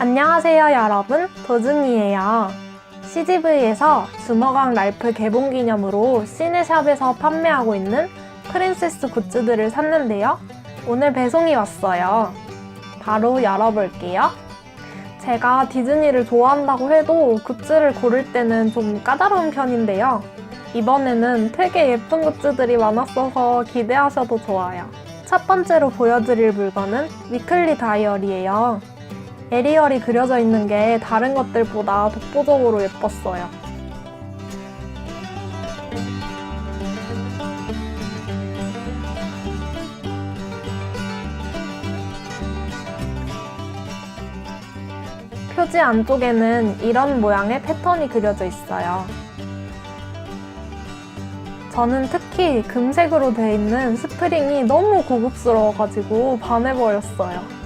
안녕하세요 여러분. 도준이에요. CGV에서 주먹왕 랄프 개봉 기념으로 시네샵에서 판매하고 있는 프린세스 굿즈들을 샀는데요. 오늘 배송이 왔어요. 바로 열어볼게요. 제가 디즈니를 좋아한다고 해도 굿즈를 고를 때는 좀 까다로운 편인데요. 이번에는 되게 예쁜 굿즈들이 많았어서 기대하셔도 좋아요. 첫 번째로 보여드릴 물건은 위클리 다이어리예요 에리얼이 그려져 있는 게 다른 것들보다 독보적으로 예뻤어요. 표지 안쪽에는 이런 모양의 패턴이 그려져 있어요. 저는 특히 금색으로 되어 있는 스프링이 너무 고급스러워가지고 반해버렸어요.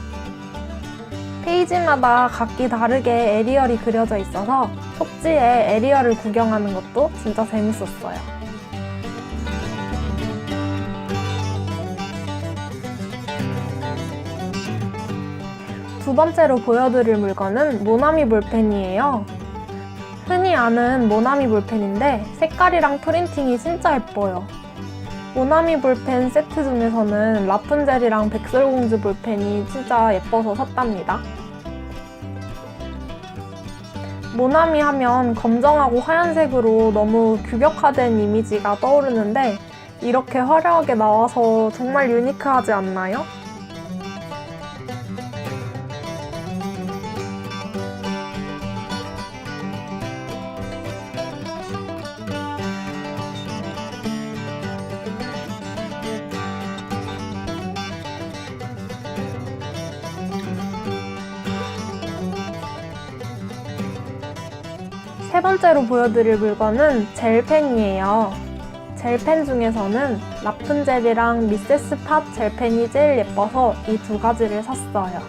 페이지마다 각기 다르게 에리얼이 그려져 있어서 속지에 에리얼을 구경하는 것도 진짜 재밌었어요. 두 번째로 보여드릴 물건은 모나미 볼펜이에요. 흔히 아는 모나미 볼펜인데 색깔이랑 프린팅이 진짜 예뻐요. 모나미 볼펜 세트 중에서는 라푼젤이랑 백설공주 볼펜이 진짜 예뻐서 샀답니다. 모나미 하면 검정하고 하얀색으로 너무 규격화된 이미지가 떠오르는데 이렇게 화려하게 나와서 정말 유니크하지 않나요? 세 번째로 보여드릴 물건은 젤펜이에요. 젤펜 중에서는 라푼젤이랑 미세스 팟 젤펜이 제일 예뻐서 이 두 가지를 샀어요.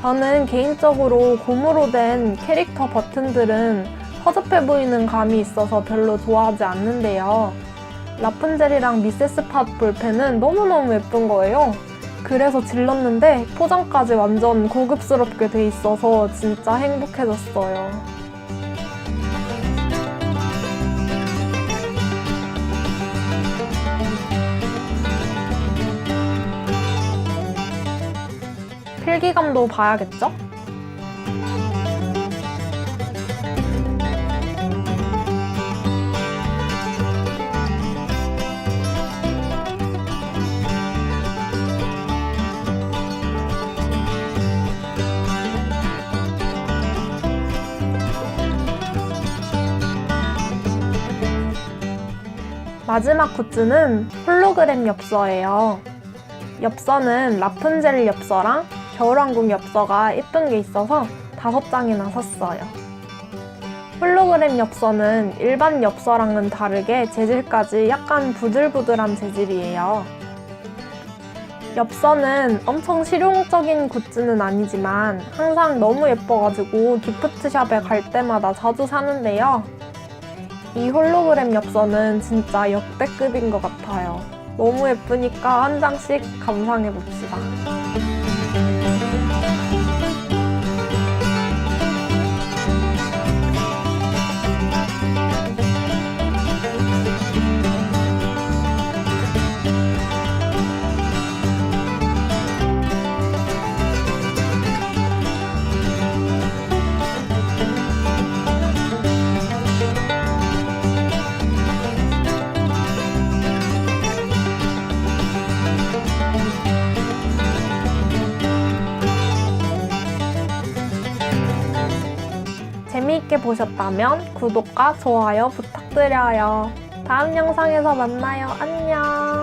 저는 개인적으로 고무로 된 캐릭터 버튼들은 허접해 보이는 감이 있어서 별로 좋아하지 않는데요. 라푼젤이랑 미세스 팟 볼펜은 너무너무 예쁜 거예요. 그래서 질렀는데 포장까지 완전 고급스럽게 돼 있어서 진짜 행복해졌어요. 필기감도 봐야겠죠? 마지막 굿즈는 홀로그램 엽서예요. 엽서는 라푼젤 엽서랑 겨울왕국 엽서가 예쁜 게 있어서 다섯 장이나 샀어요. 홀로그램 엽서는 일반 엽서랑은 다르게 재질까지 약간 부들부들한 재질이에요. 엽서는 엄청 실용적인 굿즈는 아니지만 항상 너무 예뻐가지고 기프트샵에 갈 때마다 자주 사는데요. 이 홀로그램 엽서는 진짜 역대급인 것 같아요. 너무 예쁘니까 한 장씩 감상해 봅시다. 재미있게 보셨다면 구독과 좋아요 부탁드려요. 다음 영상에서 만나요. 안녕.